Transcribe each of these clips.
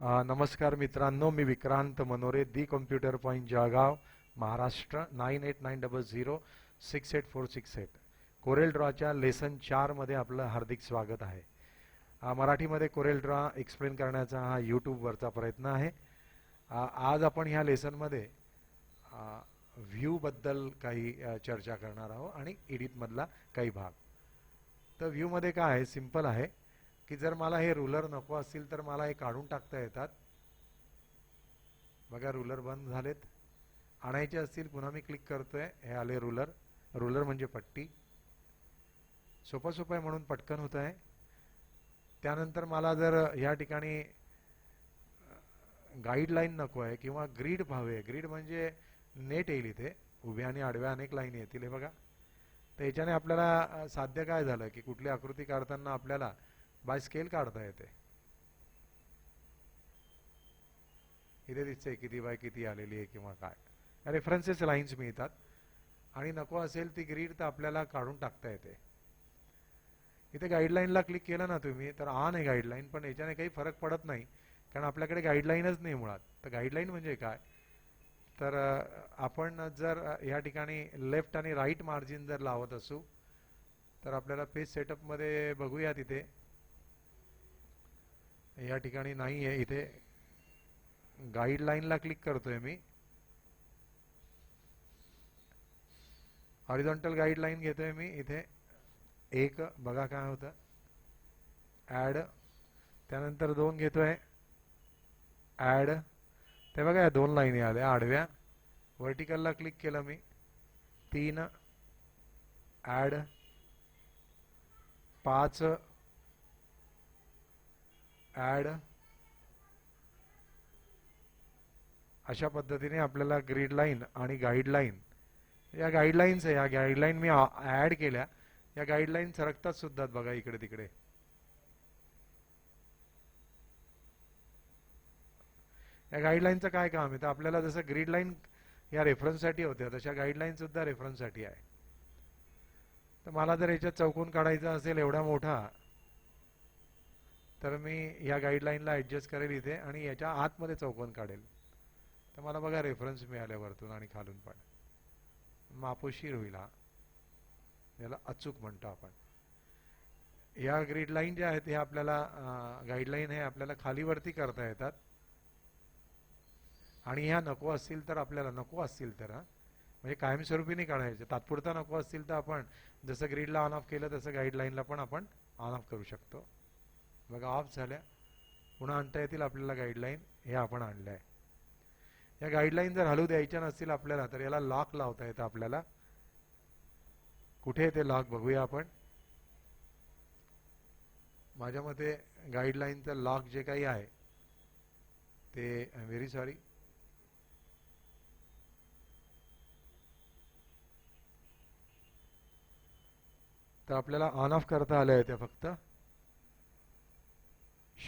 नमस्कार मित्रांनो मी Vikrant Manore the computer point Jalgaon Maharashtra nine eight nine double zero six eight four six eight. Corel ड्रॉच्या lesson चारमध्ये आपलं हार्दिक स्वागत आहे. मराठीमध्ये कोरेल ड्रॉ एक्सप्लेन करण्याचा हा यूट्यूबवरचा प्रयत्न आहे. आज आपण ह्या लेसनमध्ये व्ह्यूबद्दल काही चर्चा करणार आहोत आणि एडिटमधला काही भाग. तर व्ह्यूमध्ये काय आहे? सिंपल आहे. की जर मला हे रुलर नको असतील तर मला हे काढून टाकता येतात. बघा रुलर बंद झालेत. आणायचे असतील पुन्हा मी क्लिक करतोय. हे आले रुलर रुलर म्हणजे पट्टी. सोपा सोपा आहे म्हणून पटकन होत आहे. त्यानंतर मला जर ह्या ठिकाणी गाईडलाईन नको आहे किंवा ग्रीड भावे ग्रीड म्हणजे नेट येईल इथे. उभ्या आणि आडव्या अनेक लाईन येतील. हे बघा. तर याच्याने आपल्याला साध्य काय झालं की कुठली आकृती काढताना आपल्याला बाय स्केल काढता येते. इथे दिसते किती बाय किती आलेली आहे किंवा काय. रेफरन्सेस लाईन्स मिळतात. आणि नको असेल ती ग्रीड तर आपल्याला काढून टाकता येते. इथे गाईडलाईनला क्लिक केलं ना तुम्ही तर आन आहे गाईडलाईन पण याच्याने काही फरक पडत नाही. कारण आपल्याकडे गाईडलाईनच नाही मुळात. तर गाईडलाईन म्हणजे काय? तर आपण जर या ठिकाणी लेफ्ट आणि राईट मार्जिन जर लावत असू तर आपल्याला पेज सेटअपमध्ये बघूया तिथे. या ठिकाणी नाही आहे इथे गाईडलाईनला क्लिक करतोय मी. हॉरिझॉन्टल गाईडलाईन घेतोय मी. इथे एक बघा काय होतं. ॲड त्यानंतर दोन घेतोय. ॲड ते बघा या दोन लाईनी आल्या आडव्या. व्हर्टिकलला क्लिक केलं मी. तीन ॲड पाच ॲड अशा पद्धतीने आपल्याला ग्रीड लाईन आणि गाईडलाईन या गाईडलाईन्स आहे. या गाईडलाईन मी ॲड केल्या. या गाईडलाईन सरकतात सुद्धा बघा इकडे तिकडे. या गाईडलाईनचं काय काम आहे? तर आपल्याला जसं ग्रीड लाईन या रेफरन्ससाठी होत्या तशा गाईडलाईन सुद्धा रेफरन्ससाठी आहे. तर मला जर याच्यात चौकून काढायचा असेल एवढा मोठा तर मी या गाईडलाईनला ॲडजस्ट करेल इथे आणि याच्या आतमध्ये चौकोन काढेल. तर मला बघा रेफरन्स मिळाल्यावरतून आणि खालून पण. मापोशीर होईल हा. याला अचूक म्हणतो आपण. या ग्रीड लाईन ज्या आहेत हे आपल्याला गाईडलाईन हे आपल्याला खालीवरती करता येतात. आणि ह्या नको असतील तर आपल्याला नको असतील तर म्हणजे कायमस्वरूपी नाही काढायचे. तात्पुरता नको असतील तर आपण जसं ग्रीडला ऑन ऑफ केलं तसं गाईडलाईनला पण आपण ऑन ऑफ करू शकतो. बघा ऑफ झाल्या. पुन्हा आणता येतील आपल्याला गाईडलाईन हे आपण आणलं आहे या गाईडलाईन जर हलू द्यायच्या नसतील आपल्याला तर याला लॉक लावता येतं आपल्याला. कुठे आहे ते लॉक बघूया आपण. माझ्या मते गाईडलाईनचं लॉक जे काही आहे ते व्हेरी सॉरी तर आपल्याला ऑन ऑफ करता आलं आहे ते फक्त.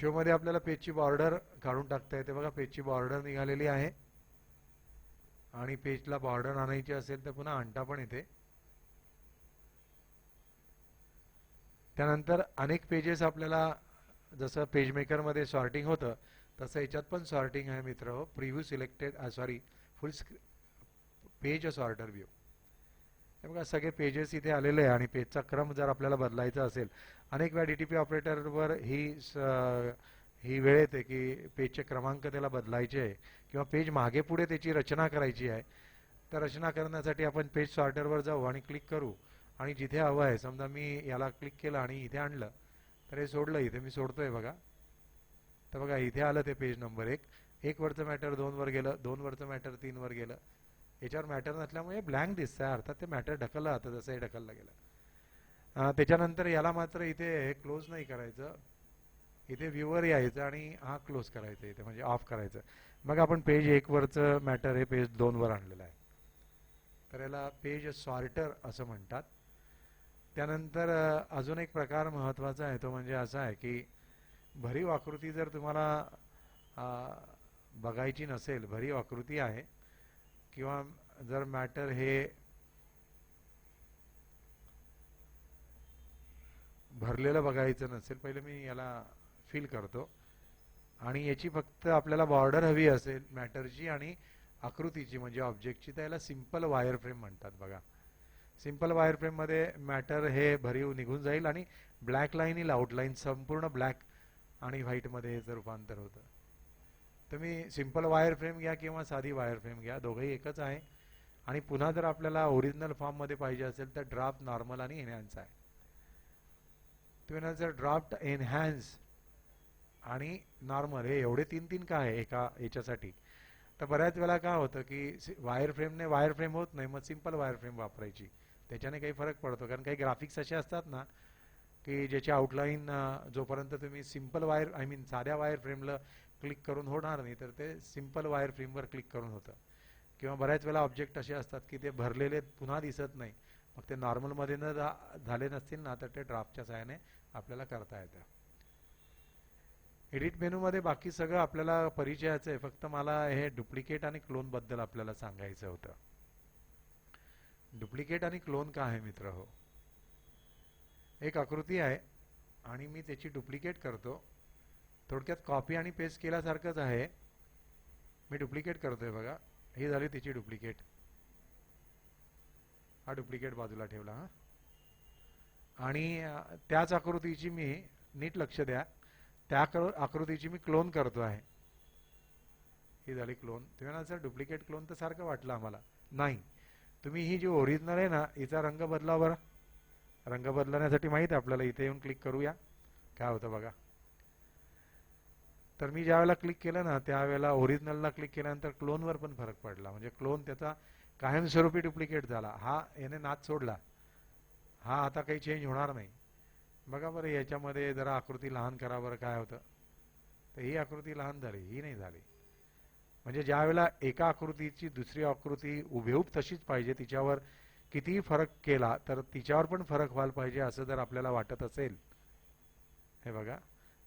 शोमध्ये आपल्याला पेजची बॉर्डर काढून टाकता येते. बघा पेजची बॉर्डर निघालेली आहे. आणि पेजला बॉर्डर आणायची असेल तर पुन्हा अंटा पण येते. त्यानंतर अनेक पेजेस आपल्याला जसं पेजमेकरमध्ये सॉर्टिंग होतं तसं याच्यात पण सॉर्टिंग आहे मित्र. हो preview selected sorry full page sorter view हे बघा सगळे पेजेस इथे आलेले आहे आणि पेजचा क्रम जर आपल्याला बदलायचा असेल अनेक वेळा डी टी पी ऑपरेटरवर ही स- ही वेळ येते की पेजचे क्रमांक त्याला बदलायचे आहे किंवा पेज मागे पुढे त्याची रचना करायची आहे. तर रचना करण्यासाठी आपण पेज सॉर्टरवर जाऊ आणि क्लिक करू. आणि जिथे हवं आहे समजा मी याला क्लिक केलं आणि इथे आणलं तर हे सोडलं इथे मी सोडतोय बघा. तर बघा इथे आलं ते पेज नंबर एक. एक वरचं मॅटर दोनवर गेलं दोन वरचं मॅटर तीनवर गेलं. याच्यावर मॅटर नसल्यामुळे ब्लँक दिसतंय. अर्थात ते मॅटर ढकललं जातं जसं हे ढकललं गेलं. त्याच्यानंतर याला मात्र इथे क्लोज नाही करायचं. इथे व्ह्यूवर यायचं आणि हा क्लोज करायचं इथे म्हणजे ऑफ करायचं. मग आपण पेज एकवरचं मॅटर हे पेज दोनवर आणलेलं आहे. तर याला पेज सॉर्टर असं म्हणतात. त्यानंतर अजून एक प्रकार महत्त्वाचा आहे तो म्हणजे असा आहे की भरीव आकृती जर तुम्हाला बघायची नसेल भरीव आकृती आहे किंवा जर मॅटर हे भरलेलं बघायचं नसेल पहिले मी याला फील करतो. आणि याची फक्त आपल्याला बॉर्डर हवी असेल मॅटरची आणि आकृतीची म्हणजे ऑब्जेक्टची त्याला सिंपल वायर फ्रेम म्हणतात बघा. सिंपल वायर फ्रेममध्ये मॅटर हे भरीव निघून जाईल आणि ब्लॅक लाईन येईल आउटलाईन संपूर्ण ब्लॅक आणि व्हाईटमध्ये याचं रूपांतर होतं. तुम्ही सिंपल वायर फ्रेम घ्या किंवा साधी वायर फ्रेम घ्या दोघंही एकच आहे. आणि पुन्हा जर आपल्याला ओरिजिनल फॉर्ममध्ये पाहिजे असेल तर ड्राफ्ट नॉर्मल आणि एनहॅन्स आहे. तुम्ही जर ड्राफ्ट एनहॅन्स आणि नॉर्मल हे एवढे तीन तीन का आहे एका याच्यासाठी? तर बऱ्याच वेळा काय होतं की वायर फ्रेमने वायर फ्रेम होत नाही मग सिंपल वायर फ्रेम वापरायची. त्याच्याने काही फरक पडतो. कारण काही ग्राफिक्स असे असतात ना की ज्याची आउटलाईन जोपर्यंत तुम्ही सिंपल वायर आय मीन साध्या वायर फ्रेमला क्लिक करून होणार नाही तर ते सिंपल वायर फ्रेमवर क्लिक करून होतं. किंवा बऱ्याच वेळा ऑब्जेक्ट असे असतात की ते भरलेले पुन्हा दिसत नाही. मग ते नॉर्मलमध्ये न झाले नसतील ना तर ते ड्राफ्टच्या सहाय्याने आपल्याला करता येतं. एडिट मेनूमध्ये बाकी सगळं आपल्याला परिचयाचं आहे. फक्त मला हे डुप्लिकेट आणि क्लोनबद्दल आपल्याला सांगायचं होतं. डुप्लिकेट आणि क्लोन का आहे मित्र हो? एक आकृती आहे आणि मी त्याची डुप्लिकेट करतो. थोडक्यात कॉपी आणि पेस्ट केल्यासारखंच आहे. मी डुप्लिकेट करतोय बघा. ही झाली तिची डुप्लिकेट हा डुप्लिकेट बाजूला ठेवला हा. आणि त्याच आकृतीची मी नीट लक्ष द्या. त्या आकृतीची मी क्लोन करतो आहे. ही झाली क्लोन तुम्ही ना सर डुप्लिकेट क्लोन तर सारखं वाटलं आम्हाला. नाही. तुम्ही ही जी ओरिजिनल आहे ना हिचा रंग बदला बरं. रंग बदलण्यासाठी माहीत आहे आपल्याला. इथे येऊन क्लिक करूया. काय होतं बघा. तर मी ज्यावेळेला क्लिक केलं ना त्यावेळेला ओरिजिनलला क्लिक केल्यानंतर क्लोनवर पण फरक पडला. म्हणजे क्लोन त्याचा कायमस्वरूपी डुप्लिकेट झाला. हा याने नाच सोडला. हा आता काही चेंज होणार नाही. बघा बरं याच्यामध्ये जरा आकृती लहान करा बरं काय होतं. तर ही आकृती लहान झाली ही नाही झाली. म्हणजे ज्यावेळेला एका आकृतीची दुसरी आकृती उभेऊब तशीच पाहिजे तिच्यावर कितीही फरक केला तर तिच्यावर पण फरक व्हायला पाहिजे असं जर आपल्याला वाटत असेल. हे बघा.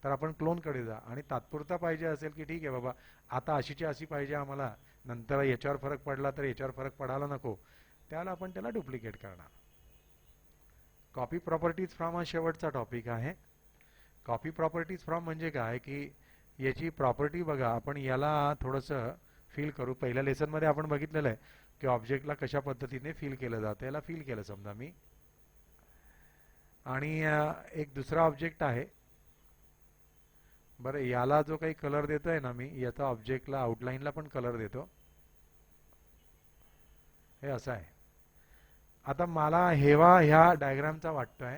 तर आपण क्लोनकडे जा. आणि तात्पुरता पाहिजे असेल की ठीक आहे बाबा आता अशीची अशी पाहिजे आम्हाला. नंतर याच्यावर फरक पडला तर याच्यावर फरक पडायला नको. त्याला आपण त्याला डुप्लिकेट करणार. कॉपी प्रॉपर्टीज फ्रॉम हा शेवटचा टॉपिक आहे. कॉपी प्रॉपर्टीज फ्रॉम म्हणजे काय? की याची प्रॉपर्टी बघा आपण याला थोडंसं फील करू. पहिल्या लेसनमध्ये आपण बघितलेलं आहे की ऑब्जेक्टला कशा पद्धतीने फील केलं जातं. याला फील केलं समजा मी. आणि एक दुसरा ऑब्जेक्ट आहे. बरं याला जो काही कलर देतोय ना मी याचा ऑब्जेक्टला आउटलाईनला पण कलर देतो. हे असं आहे. आता मला हेवा ह्या डायग्रामचा वाटतोय.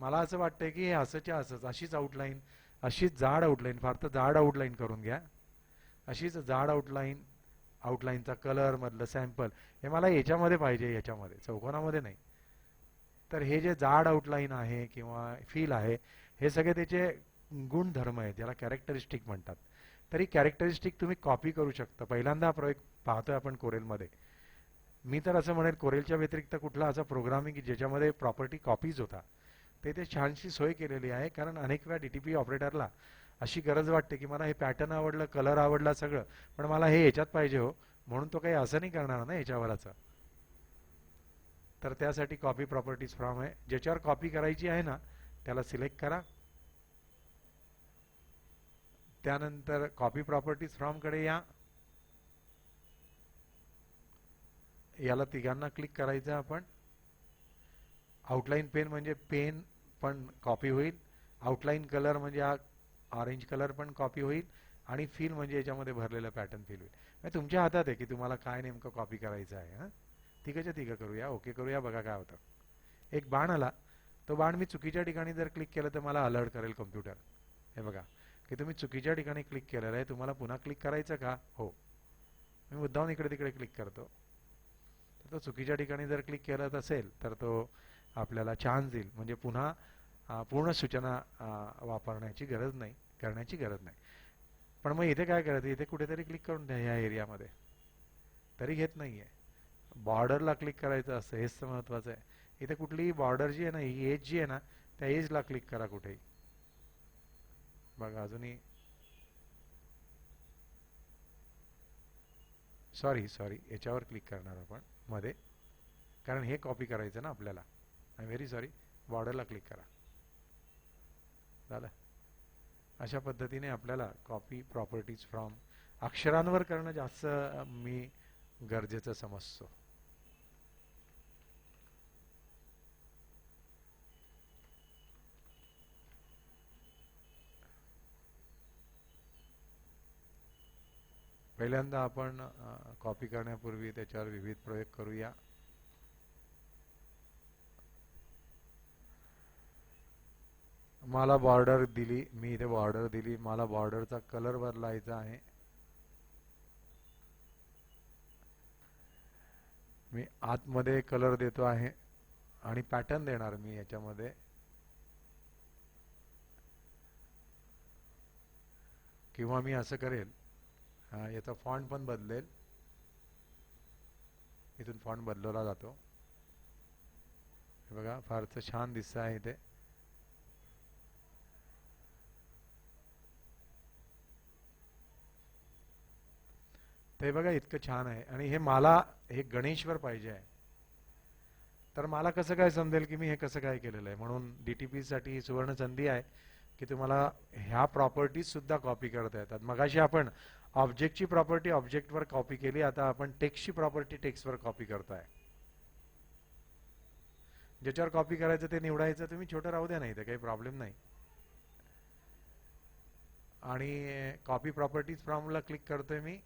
मला असं वाटतंय की हे असंच्या असंच अशीच आउटलाईन अशीच जाड आउटलाईन फार तर जाड आउटलाईन करून घ्या. अशीच जाड आउटलाईन आउटलाईनचा कलर मधलं सॅम्पल हे मला याच्यामध्ये पाहिजे याच्यामध्ये चौकोनामध्ये नाही. तर हे जे जाड आउटलाईन आहे किंवा फील आहे हे सगळे त्याचे गुणधर्म आहेत याला कॅरेक्टरिस्टिक म्हणतात. तरी कॅरेक्टरिस्टिक तुम्ही कॉपी करू शकता. पहिल्यांदा प्रयोग पाहतोय आपण कोरेलमध्ये. मी तर असं म्हणेल कोरेलच्या व्यतिरिक्त कुठला असा प्रोग्रामिंग की ज्याच्यामध्ये प्रॉपर्टी कॉपीज होता. ते ते छानशी सोय केलेली आहे कारण अनेक वेळा डी टी पी ऑपरेटरला अशी गरज वाटते की मला हे पॅटर्न आवडलं कलर आवडला सगळं पण मला हे याच्यात पाहिजे हो म्हणून तो काही असं नाही करणार ना याच्यावरचं तर त्यासाठी कॉपी प्रॉपर्टीज फ्रॉम आहे. ज्याच्यावर कॉपी करायची आहे ना त्याला सिलेक्ट करा. त्यानंतर कॉपी प्रॉपर्टीज फ्रॉमकडे या. याला तिघांना क्लिक करायचं आपण. आउटलाईन पेन म्हणजे पेन पण कॉपी होईल. आउटलाईन कलर म्हणजे हा ऑरेंज कलर पण कॉपी होईल. आणि फील म्हणजे याच्यामध्ये भरलेलं पॅटर्न फील होईल. म्हणजे तुमच्या हातात आहे की तुम्हाला काय नेमकं कॉपी करायचं आहे हां? तिघंच्या तिघं करूया. ओके करूया. बघा काय होतं. एक बाण आला. तो बाण मी चुकीच्या ठिकाणी जर क्लिक केलं तर मला अलर्ट करेल कम्प्युटर हे बघा. की तुम्ही चुकीच्या ठिकाणी क्लिक केलेलं आहे तुम्हाला पुन्हा क्लिक करायचं का? हो. मी मुद्दाहून इकडे तिकडे क्लिक करतो. तर तो चुकीच्या ठिकाणी जर क्लिक करत असेल तर तो आपल्याला चान्स देईल. म्हणजे पुन्हा पूर्ण सूचना वापरण्याची गरज नाही करण्याची गरज नाही. पण मग इथे काय करायचं? इथे कुठेतरी क्लिक करून द्या ह्या एरियामध्ये तरी घेत नाही आहे बॉर्डरला क्लिक करायचं असतं हेच तर आहे. इथे कुठलीही बॉर्डर जी आहे ना ही एज जी आहे ना त्या एजला क्लिक करा कुठेही. बघा अजूनही. सॉरी सॉरी याच्यावर क्लिक करणार आपण मध्ये. कारण हे कॉपी करायचं ना आपल्याला. आय व्हेरी सॉरी बॉर्डरला क्लिक करा. झालं? अशा पद्धतीने आपल्याला कॉपी प्रॉपर्टीज फ्रॉम अक्षरांवर करणं जास्त मी गरजेचं समजतो. पहिल्यांदा आपण कॉपी करण्यापूर्वी त्याच्यावर विविध प्रयोग करूया. मला बॉर्डर दिली मी इथे बॉर्डर दिली. मला बॉर्डरचा कलर बदलायचा आहे. मी आतमध्ये कलर देतो आहे आणि पॅटर्न देणार मी याच्यामध्ये. किंवा मी असं करेल हा, याचा फॉन्ट पण बदलेल. इथून फॉन्ट बदलवला जातो. बघा फारसं छान दिसत आहे इथे. ते बघा इतकं छान आहे. आणि हे मला हे गणेशवर पाहिजे आहे. तर मला कसं काय समजेल की मी हे कसं काय केलेलं आहे? म्हणून डीटीपी साठी ही सुवर्ण संधी आहे की तुम्हाला ह्या प्रॉपर्टीज सुद्धा कॉपी करता येतात. मगाशी आपण ऑब्जेक्टची प्रॉपर्टी ऑब्जेक्टवर कॉपी केली आता आपण टेक्स्टची प्रॉपर्टी टेक्स्टवर कॉपी करताय. ज्याच्यावर कॉपी करायचं ते निवडायचं तुम्ही छोटं राहू द्या नाही ते काही प्रॉब्लेम नाही. आणि कॉपी प्रॉपर्टीज फ्रॉमला क्लिक करतोय मी.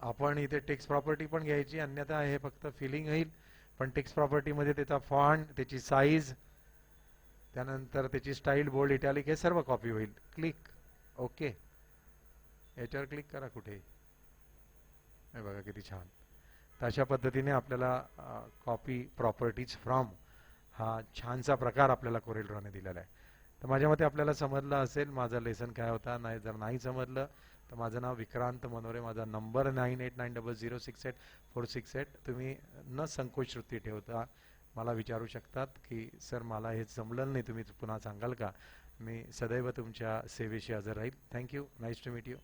आपण इथे टेक्स्ट प्रॉपर्टी पण घ्यायची अन्यथा हे फक्त फिलिंग होईल. पण टेक्स्ट प्रॉपर्टीमध्ये त्याचा फॉन्ट त्याची साईज त्यानंतर त्याची स्टाईल बोल्ड इटॅलिक हे सर्व कॉपी होईल. Click okay. याच्यावर क्लिक करा कुठे. हे बघा किती छान. तर अशा पद्धतीने आपल्याला कॉपी प्रॉपर्टीज फ्रॉम हा छानसा प्रकार आपल्याला कोरेल ड्रॉने दिलेला आहे. तर माझ्या मते आपल्याला समजलं असेल माझा लेसन काय होता नाही जर नाही समजलं तर माझं नाव विक्रांत मनोरे माझा number nine eight nine double zero six eight four six eight तुम्ही न संकोच वृत्ती ठेवता मला विचारू शकतात की सर मला हे जमलं नाही तुम्ही पुन्हा सांगाल का? मी सदैव तुमच्या सेवेशी हजर राहील. Thank you nice to meet you